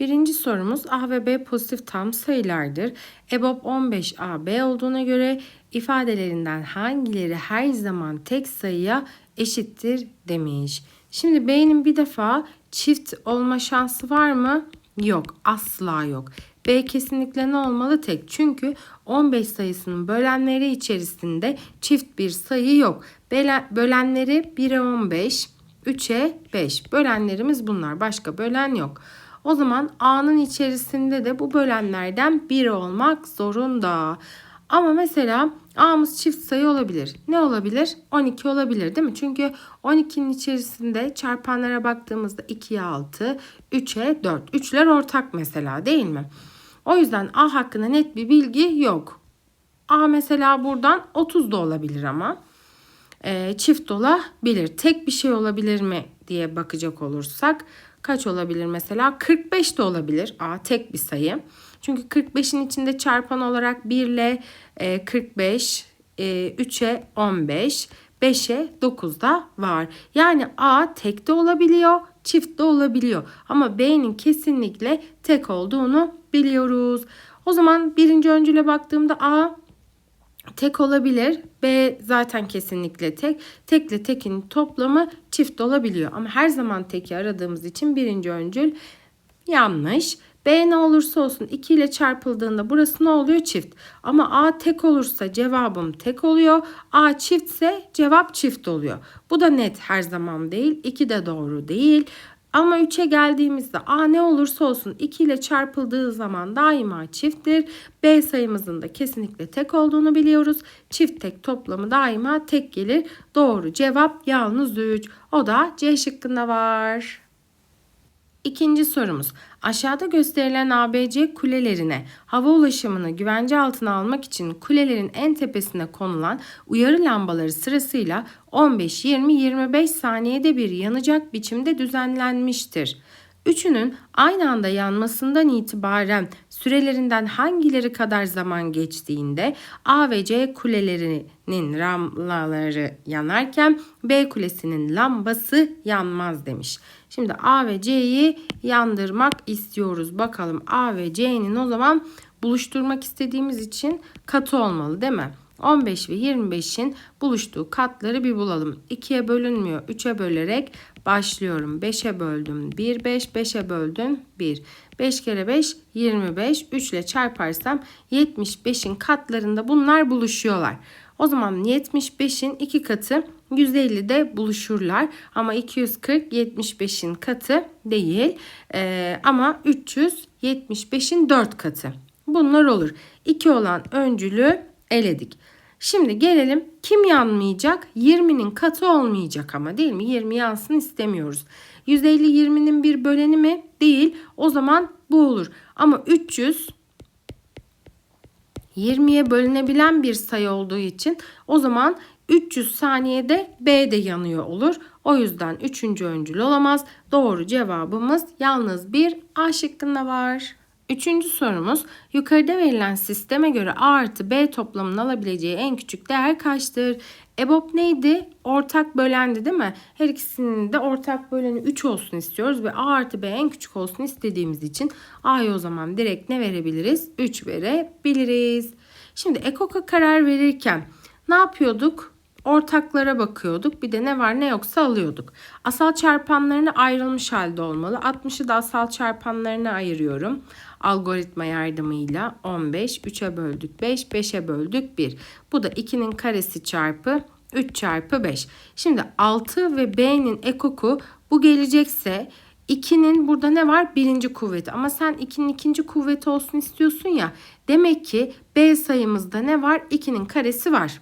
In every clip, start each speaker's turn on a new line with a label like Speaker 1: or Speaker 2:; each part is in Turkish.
Speaker 1: Birinci sorumuz A ve B pozitif tam sayılardır. EBOB 15AB olduğuna göre ifadelerinden hangileri her zaman tek sayıya eşittir demiş. Şimdi B'nin bir defa çift olma şansı var mı? Yok, asla yok. B kesinlikle ne olmalı? Tek. Çünkü 15 sayısının bölenleri içerisinde çift bir sayı yok. Bölen- Bölenleri 1'e 15, 3'e 5. Bölenlerimiz bunlar. Başka bölen yok. O zaman A'nın içerisinde de bu bölenlerden biri olmak zorunda. Ama mesela A'mız çift sayı olabilir. Ne olabilir? 12 olabilir değil mi? Çünkü 12'nin içerisinde çarpanlara baktığımızda 2'ye 6, 3'e 4. Üçler ortak mesela değil mi? O yüzden A hakkında net bir bilgi yok. A mesela buradan 30 da olabilir ama e, çift olabilir. Tek bir şey olabilir mi diye bakacak olursak kaç olabilir mesela? 45 de olabilir. A tek bir sayı. Çünkü 45'in içinde çarpan olarak 1 ile e, 45, e, 3'e 15, 5'e 9 da var. Yani A tek de olabiliyor, çift de olabiliyor. Ama B'nin kesinlikle tek olduğunu biliyoruz. O zaman birinci öncüle baktığımda A tek olabilir. B zaten kesinlikle tek. Tekle tekin toplamı çift olabiliyor. Ama her zaman teki aradığımız için birinci öncül yanlış. B ne olursa olsun 2 ile çarpıldığında burası ne oluyor? Çift. Ama A tek olursa cevabım tek oluyor. A çiftse cevap çift oluyor. Bu da net her zaman değil. 2 de doğru değil. Ama 3'e geldiğimizde A ne olursa olsun 2 ile çarpıldığı zaman daima çifttir. B sayımızın da kesinlikle tek olduğunu biliyoruz. Çift tek toplamı daima tek gelir. Doğru cevap yalnız 3. O da C şıkkında var. İkinci sorumuz. Aşağıda gösterilen ABC kulelerine hava ulaşımını güvence altına almak için kulelerin en tepesine konulan uyarı lambaları sırasıyla 15, 20, 25 saniyede bir yanacak biçimde düzenlenmiştir. Üçünün aynı anda yanmasından itibaren sürelerinden hangileri kadar zaman geçtiğinde A ve C kulelerinin lambaları yanarken B kulesinin lambası yanmaz demiş. Şimdi A ve C'yi yandırmak istiyoruz. Bakalım A ve C'nin o zaman buluşturmak istediğimiz için katı olmalı değil mi? 15 ve 25'in buluştuğu katları bir bulalım. 2'ye bölünmüyor. 3'e bölerek başlıyorum. 5'e böldüm 1, 5, 5'e böldüm 1. 5 kere 5 25. 3 ile çarparsam 75'in katlarında bunlar buluşuyorlar. O zaman 75'in iki katı 150'de buluşurlar. Ama 240 75'in katı değil. Ee, ama 300 75'in 4 katı. Bunlar olur. 2 olan öncülü eledik. Şimdi gelelim kim yanmayacak? 20'nin katı olmayacak ama değil mi? 20 yansın istemiyoruz. 150 20'nin bir böleni mi? Değil. O zaman bu olur. Ama 300 20'ye bölünebilen bir sayı olduğu için o zaman 300 saniyede B de yanıyor olur. O yüzden 3. öncül olamaz. Doğru cevabımız yalnız bir A şıkkında var. Üçüncü sorumuz yukarıda verilen sisteme göre A artı B toplamının alabileceği en küçük değer kaçtır? EBOB neydi? Ortak bölendi değil mi? Her ikisinin de ortak böleni 3 olsun istiyoruz ve A artı B en küçük olsun istediğimiz için A'ya o zaman direkt ne verebiliriz? 3 verebiliriz. Şimdi EKOK'a karar verirken ne yapıyorduk? Ortaklara bakıyorduk. Bir de ne var ne yoksa alıyorduk. Asal çarpanlarına ayrılmış halde olmalı. 60'ı da asal çarpanlarına ayırıyorum. Algoritma yardımıyla 15, 3'e böldük 5, 5'e böldük 1. Bu da 2'nin karesi çarpı 3 çarpı 5. Şimdi 6 ve B'nin ekoku bu gelecekse 2'nin burada ne var? Birinci kuvveti. Ama sen 2'nin ikinci kuvveti olsun istiyorsun ya. Demek ki B sayımızda ne var? 2'nin karesi var.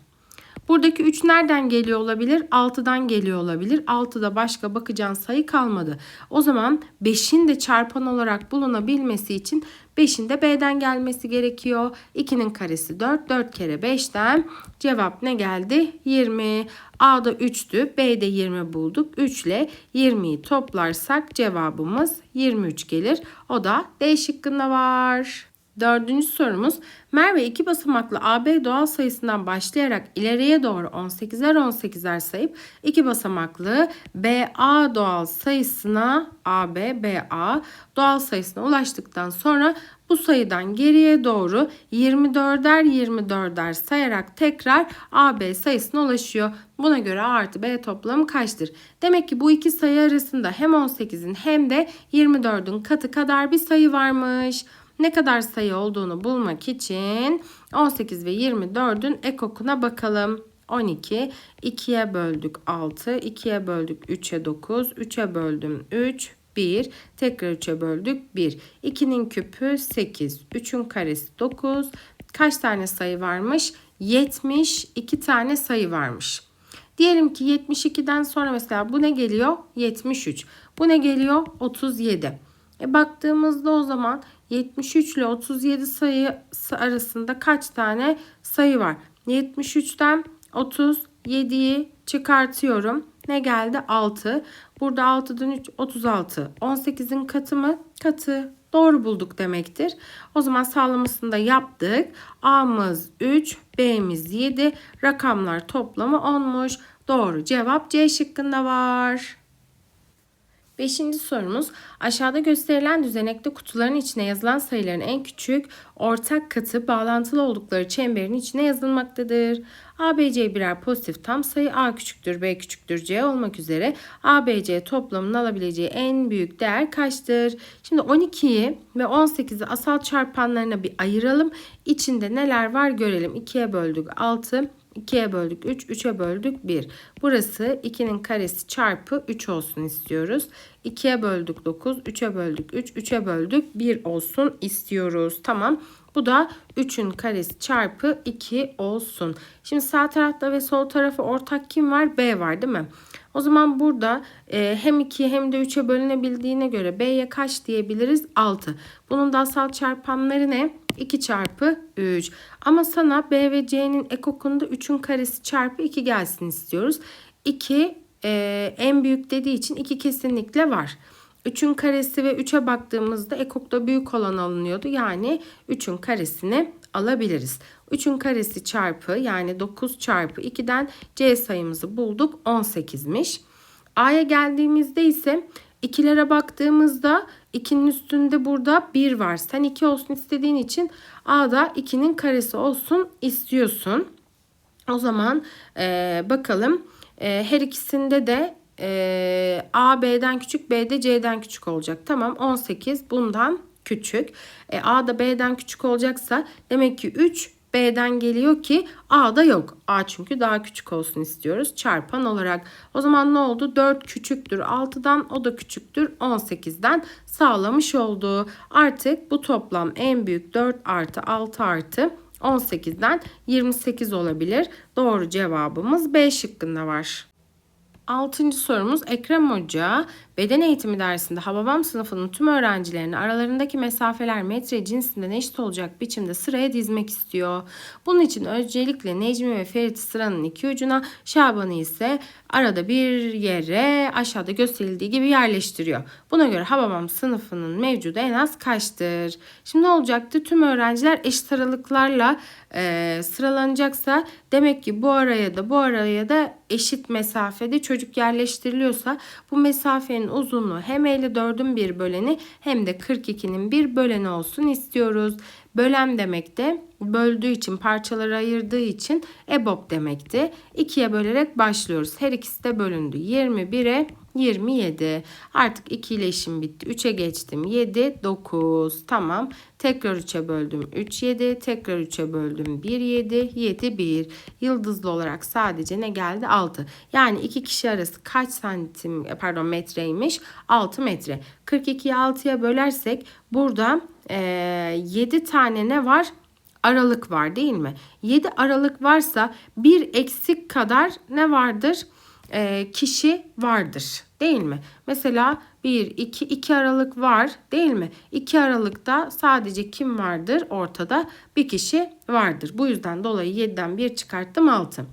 Speaker 1: Buradaki 3 nereden geliyor olabilir? 6'dan geliyor olabilir. 6'da başka bakacağın sayı kalmadı. O zaman 5'in de çarpan olarak bulunabilmesi için 5'in de B'den gelmesi gerekiyor. 2'nin karesi 4. 4 kere 5'ten cevap ne geldi? 20. A'da 3'tü. B'de 20 bulduk. 3 ile 20'yi toplarsak cevabımız 23 gelir. O da D şıkkında var. Dördüncü sorumuz Merve iki basamaklı AB doğal sayısından başlayarak ileriye doğru 18'er 18'er sayıp iki basamaklı BA doğal sayısına AB BA doğal sayısına ulaştıktan sonra bu sayıdan geriye doğru 24'er 24'er sayarak tekrar AB sayısına ulaşıyor. Buna göre A artı B toplamı kaçtır? Demek ki bu iki sayı arasında hem 18'in hem de 24'ün katı kadar bir sayı varmış. Ne kadar sayı olduğunu bulmak için 18 ve 24'ün ekokuna bakalım. 12, 2'ye böldük 6, 2'ye böldük 3'e 9, 3'e böldüm 3, 1, tekrar 3'e böldük 1. 2'nin küpü 8, 3'ün karesi 9. Kaç tane sayı varmış? 72 tane sayı varmış. Diyelim ki 72'den sonra mesela bu ne geliyor? 73. Bu ne geliyor? 37. E baktığımızda o zaman 73 ile 37 sayısı arasında kaç tane sayı var? 73'ten 37'yi çıkartıyorum. Ne geldi? 6. Burada 6'dan 3 36. 18'in katı mı? Katı. Doğru bulduk demektir. O zaman sağlamasını da yaptık. A'mız 3, B'miz 7. Rakamlar toplamı 10'muş. Doğru cevap C şıkkında var. Beşinci sorumuz aşağıda gösterilen düzenekte kutuların içine yazılan sayıların en küçük ortak katı bağlantılı oldukları çemberin içine yazılmaktadır. ABC birer pozitif tam sayı A küçüktür B küçüktür C olmak üzere ABC toplamının alabileceği en büyük değer kaçtır? Şimdi 12'yi ve 18'i asal çarpanlarına bir ayıralım. İçinde neler var görelim. 2'ye böldük 6, 2'ye böldük 3, 3'e böldük 1. Burası 2'nin karesi çarpı 3 olsun istiyoruz. 2'ye böldük 9, 3'e böldük 3, 3'e böldük 1 olsun istiyoruz. Tamam. Bu da 3'ün karesi çarpı 2 olsun. Şimdi sağ tarafta ve sol tarafı ortak kim var? B var değil mi? O zaman burada e, hem 2 hem de 3'e bölünebildiğine göre B'ye kaç diyebiliriz? 6. Bunun da asal çarpanları ne? 2 çarpı 3. Ama sana B ve C'nin ekokunda 3'ün karesi çarpı 2 gelsin istiyoruz. 2 e, en büyük dediği için 2 kesinlikle var. 3'ün karesi ve 3'e baktığımızda ekokta büyük olan alınıyordu. Yani 3'ün karesini alabiliriz. 3'ün karesi çarpı yani 9 çarpı 2'den C sayımızı bulduk 18'miş. A'ya geldiğimizde ise ikilere baktığımızda 2'nin üstünde burada 1 var. Sen 2 olsun istediğin için A'da 2'nin karesi olsun istiyorsun. O zaman e, bakalım e, her ikisinde de e, A B'den küçük B de C'den küçük olacak. Tamam 18 bundan küçük. E, A da B'den küçük olacaksa demek ki 3 B'den geliyor ki A'da yok. A çünkü daha küçük olsun istiyoruz çarpan olarak. O zaman ne oldu? 4 küçüktür 6'dan o da küçüktür 18'den sağlamış oldu. Artık bu toplam en büyük 4 artı 6 artı 18'den 28 olabilir. Doğru cevabımız B şıkkında var. Altıncı sorumuz Ekrem Hoca beden eğitimi dersinde Hababam sınıfının tüm öğrencilerini aralarındaki mesafeler metre cinsinden eşit olacak biçimde sıraya dizmek istiyor. Bunun için öncelikle Necmi ve Ferit'i sıranın iki ucuna Şaban'ı ise arada bir yere aşağıda gösterildiği gibi yerleştiriyor. Buna göre Hababam sınıfının mevcudu en az kaçtır? Şimdi ne olacaktı? Tüm öğrenciler eşit aralıklarla e, sıralanacaksa demek ki bu araya da bu araya da eşit mesafede çocuk yerleştiriliyorsa bu mesafenin uzunluğu hem 54'ün bir böleni hem de 42'nin bir böleni olsun istiyoruz. Bölem demek de böldüğü için parçalara ayırdığı için EBOB demekti. 2'ye bölerek başlıyoruz. Her ikisi de bölündü. 21'e 27. Artık 2 ile işim bitti. 3'e geçtim. 7, 9. Tamam. Tekrar 3'e böldüm. 3, 7. Tekrar 3'e böldüm. 1, 7. 7, 1. Yıldızlı olarak sadece ne geldi? 6. Yani iki kişi arası kaç santim pardon metreymiş? 6 metre. 42'yi 6'ya bölersek burada e, 7 tane ne var? Aralık var değil mi? 7 aralık varsa bir eksik kadar ne vardır? E, kişi vardır değil mi? Mesela 1, 2, 2 aralık var değil mi? 2 aralıkta sadece kim vardır? Ortada bir kişi vardır. Bu yüzden dolayı 7'den 1 çıkarttım 6.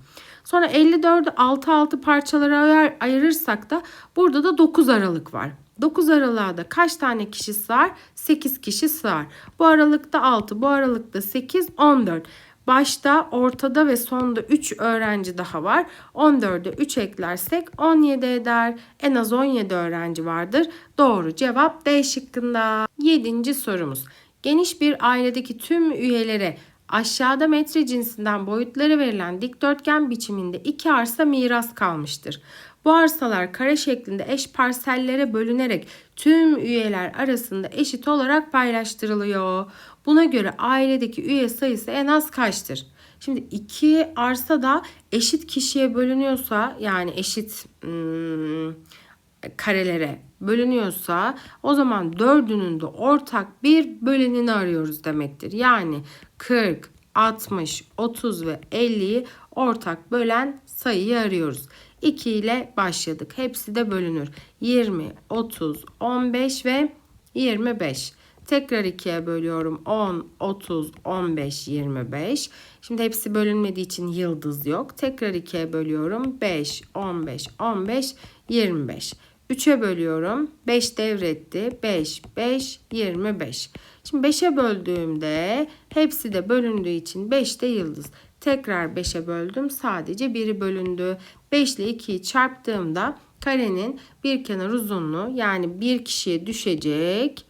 Speaker 1: Sonra 54'ü 6 6 parçalara ayır, ayırırsak da burada da 9 aralık var. 9 aralığa da kaç tane kişi sığar? 8 kişi sığar. Bu aralıkta 6, bu aralıkta 8, 14. Başta, ortada ve sonda 3 öğrenci daha var. 14'e 3 eklersek 17 eder. En az 17 öğrenci vardır. Doğru cevap D şıkkında. 7. sorumuz. Geniş bir ailedeki tüm üyelere aşağıda metre cinsinden boyutları verilen dikdörtgen biçiminde iki arsa miras kalmıştır. Bu arsalar kare şeklinde eş parsellere bölünerek tüm üyeler arasında eşit olarak paylaştırılıyor. Buna göre ailedeki üye sayısı en az kaçtır? Şimdi iki arsa da eşit kişiye bölünüyorsa yani eşit hmm, karelere bölünüyorsa o zaman dördünün de ortak bir bölenini arıyoruz demektir. Yani 40, 60, 30 ve 50'yi ortak bölen sayıyı arıyoruz. 2 ile başladık. Hepsi de bölünür. 20, 30, 15 ve 25. Tekrar 2'ye bölüyorum. 10, 30, 15, 25. Şimdi hepsi bölünmediği için yıldız yok. Tekrar 2'ye bölüyorum. 5, 15, 15, 25. 3'e bölüyorum. 5 devretti. 5, 5, 25. Şimdi 5'e böldüğümde hepsi de bölündüğü için 5 de yıldız. Tekrar 5'e böldüm. Sadece biri bölündü. 5 ile 2'yi çarptığımda karenin bir kenar uzunluğu yani bir kişiye düşecek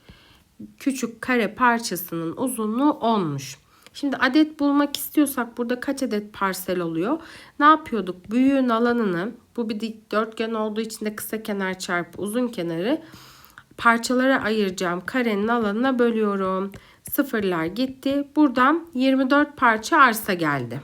Speaker 1: küçük kare parçasının uzunluğu 10'muş. Şimdi adet bulmak istiyorsak burada kaç adet parsel oluyor? Ne yapıyorduk? Büyüğün alanını bu bir dikdörtgen olduğu için de kısa kenar çarpı uzun kenarı parçalara ayıracağım karenin alanına bölüyorum. Sıfırlar gitti. Buradan 24 parça arsa geldi.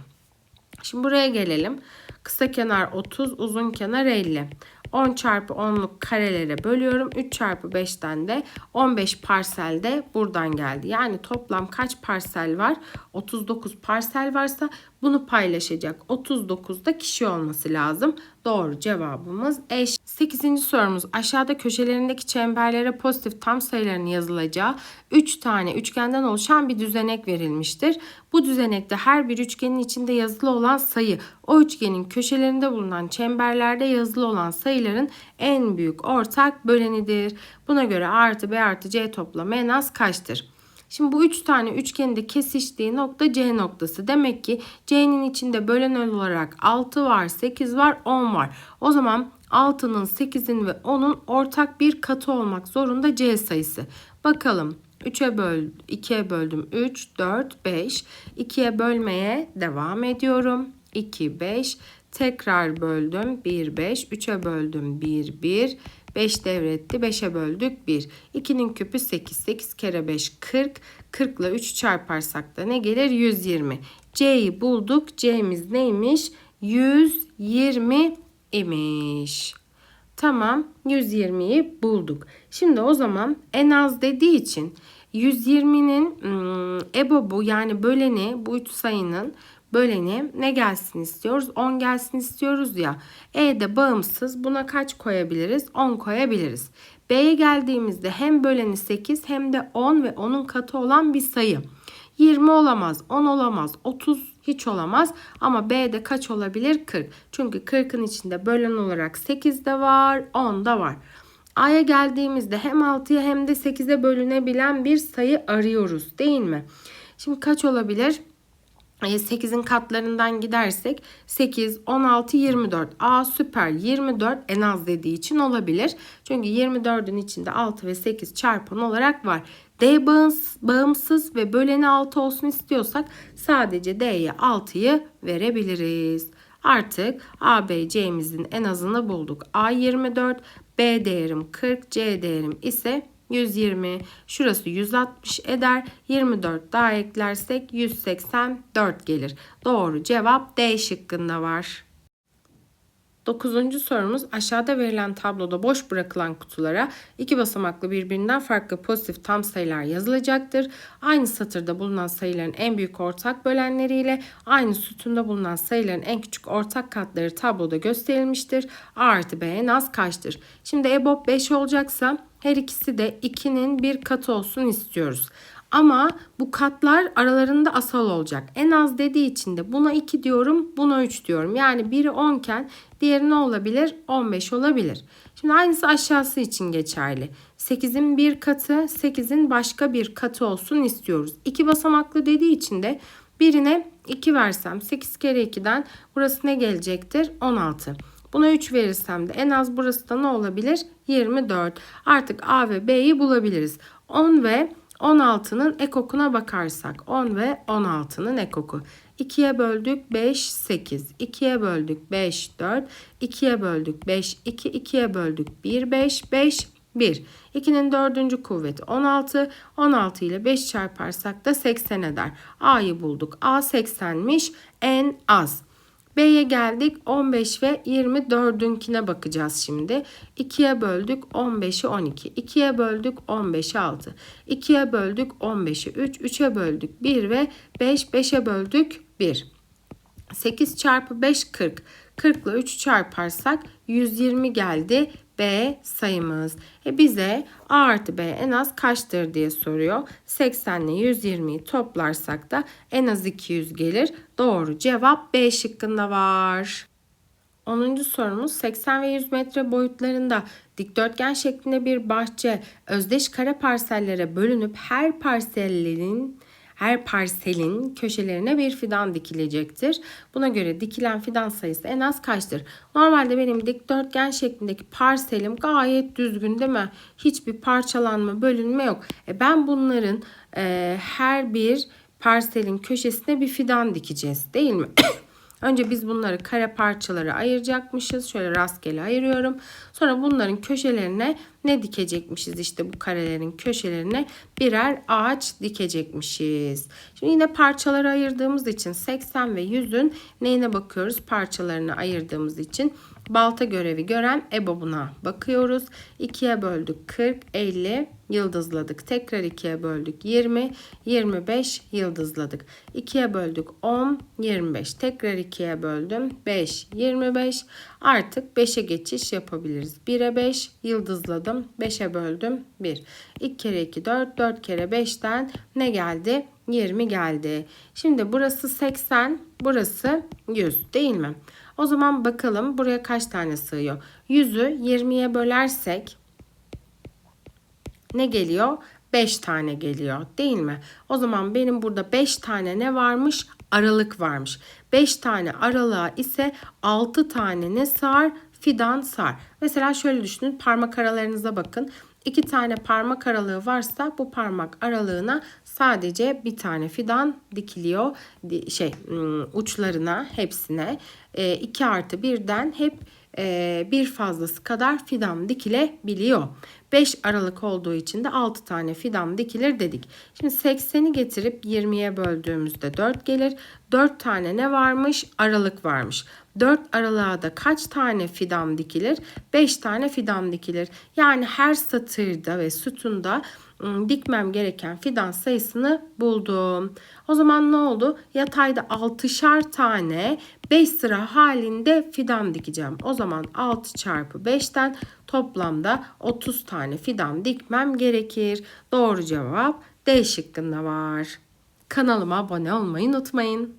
Speaker 1: Şimdi buraya gelelim. Kısa kenar 30, uzun kenar 50. 10 çarpı 10'luk karelere bölüyorum. 3 çarpı 5'ten de 15 parsel de buradan geldi. Yani toplam kaç parsel var? 39 parsel varsa bunu paylaşacak. 39'da kişi olması lazım. Doğru cevabımız eş. 8. sorumuz aşağıda köşelerindeki çemberlere pozitif tam sayıların yazılacağı 3 tane üçgenden oluşan bir düzenek verilmiştir. Bu düzenekte her bir üçgenin içinde yazılı olan sayı o üçgenin köşelerinde bulunan çemberlerde yazılı olan sayıların en büyük ortak bölenidir. Buna göre A artı B artı C toplamı en az kaçtır? Şimdi bu üç tane üçgenin de kesiştiği nokta C noktası. Demek ki C'nin içinde bölen olarak 6 var, 8 var, 10 var. O zaman 6'nın, 8'in ve 10'un ortak bir katı olmak zorunda C sayısı. Bakalım 3'e böl 2'ye böldüm 3, 4, 5. 2'ye bölmeye devam ediyorum. 2, 5. Tekrar böldüm 1, 5. 3'e böldüm 1, 1. 5 devretti. 5'e böldük 1. 2'nin küpü 8. 8 kere 5 40. 40 ile 3 çarparsak da ne gelir? 120. C'yi bulduk. C'miz neymiş? 120 imiş. Tamam 120'yi bulduk. Şimdi o zaman en az dediği için 120'nin ım, EBOB'u yani böleni bu üç sayının böleni ne gelsin istiyoruz? 10 gelsin istiyoruz ya. E'de bağımsız buna kaç koyabiliriz? 10 koyabiliriz. B'ye geldiğimizde hem böleni 8 hem de 10 ve onun katı olan bir sayı. 20 olamaz, 10 olamaz, 30 hiç olamaz ama B'de kaç olabilir? 40. Çünkü 40'ın içinde bölen olarak 8 de var, 10 da var. A'ya geldiğimizde hem 6'ya hem de 8'e bölünebilen bir sayı arıyoruz değil mi? Şimdi kaç olabilir? 8'in katlarından gidersek 8, 16, 24. A süper 24 en az dediği için olabilir. Çünkü 24'ün içinde 6 ve 8 çarpan olarak var. D bağımsız ve böleni 6 olsun istiyorsak sadece D'ye 6'yı verebiliriz. Artık A, B, C'mizin en azını bulduk. A 24, B değerim 40, C değerim ise 120. Şurası 160 eder. 24 daha eklersek 184 gelir. Doğru cevap D şıkkında var. Dokuzuncu sorumuz aşağıda verilen tabloda boş bırakılan kutulara iki basamaklı birbirinden farklı pozitif tam sayılar yazılacaktır. Aynı satırda bulunan sayıların en büyük ortak bölenleriyle aynı sütunda bulunan sayıların en küçük ortak katları tabloda gösterilmiştir. A artı B en az kaçtır? Şimdi EBOB 5 olacaksa her ikisi de 2'nin bir katı olsun istiyoruz. Ama bu katlar aralarında asal olacak. En az dediği için de buna 2 diyorum, buna 3 diyorum. Yani biri 10 iken diğeri ne olabilir? 15 olabilir. Şimdi aynısı aşağısı için geçerli. 8'in bir katı 8'in başka bir katı olsun istiyoruz. İki basamaklı dediği için de birine 2 versem 8 kere 2'den burası ne gelecektir? 16. Buna 3 verirsem de en az burası da ne olabilir? 24. Artık A ve B'yi bulabiliriz. 10 ve 16'nın ekokuna bakarsak 10 ve 16'nın ekoku. 2'ye böldük 5 8. 2'ye böldük 5 4. 2'ye böldük 5 2. 2'ye böldük 1 5 5 1. 2'nin dördüncü kuvveti 16. 16 ile 5 çarparsak da 80 eder. A'yı bulduk. A 80'miş en az. B'ye geldik 15 ve 24'ünkine bakacağız şimdi. 2'ye böldük 15'i 12. 2'ye böldük 15'i 6. 2'ye böldük 15'i 3. 3'e böldük 1 ve 5. 5'e böldük 1. 8 çarpı 5 40. 40 ile 3 çarparsak 120 geldi B sayımız. E bize A artı B en az kaçtır diye soruyor. 80 ile 120'yi toplarsak da en az 200 gelir. Doğru cevap B şıkkında var. 10. sorumuz 80 ve 100 metre boyutlarında dikdörtgen şeklinde bir bahçe özdeş kare parsellere bölünüp her parsellerin her parselin köşelerine bir fidan dikilecektir. Buna göre dikilen fidan sayısı en az kaçtır? Normalde benim dikdörtgen şeklindeki parselim gayet düzgün değil mi? Hiçbir parçalanma, bölünme yok. E ben bunların e, her bir parselin köşesine bir fidan dikeceğiz değil mi? Önce biz bunları kare parçalara ayıracakmışız. Şöyle rastgele ayırıyorum. Sonra bunların köşelerine ne dikecekmişiz? İşte bu karelerin köşelerine birer ağaç dikecekmişiz. Şimdi yine parçalara ayırdığımız için 80 ve 100'ün neyine bakıyoruz? Parçalarını ayırdığımız için balta görevi gören EBOB'una bakıyoruz. 2'ye böldük 40, 50 yıldızladık. Tekrar 2'ye böldük 20, 25 yıldızladık. 2'ye böldük 10, 25. Tekrar 2'ye böldüm 5, 25. Artık 5'e geçiş yapabiliriz. 1'e 5 yıldızladım. 5'e böldüm 1. 2 kere 2 4, 4 kere 5'ten ne geldi? 20 geldi. Şimdi burası 80, burası 100 değil mi? O zaman bakalım buraya kaç tane sığıyor? 100'ü 20'ye bölersek ne geliyor? 5 tane geliyor değil mi? O zaman benim burada 5 tane ne varmış? Aralık varmış. 5 tane aralığa ise 6 tane ne sar? Fidan sar. Mesela şöyle düşünün parmak aralarınıza bakın. İki tane parmak aralığı varsa bu parmak aralığına sadece bir tane fidan dikiliyor. Şey uçlarına hepsine 2 artı birden hep bir fazlası kadar fidan dikilebiliyor. 5 Aralık olduğu için de 6 tane fidan dikilir dedik. Şimdi 80'i getirip 20'ye böldüğümüzde 4 gelir. 4 tane ne varmış? Aralık varmış. 4 aralığa da kaç tane fidan dikilir? 5 tane fidan dikilir. Yani her satırda ve sütunda dikmem gereken fidan sayısını buldum. O zaman ne oldu? Yatayda 6'şar tane 5 sıra halinde fidan dikeceğim. O zaman 6 çarpı 5'ten toplamda 30 tane fidan dikmem gerekir. Doğru cevap D şıkkında var. Kanalıma abone olmayı unutmayın.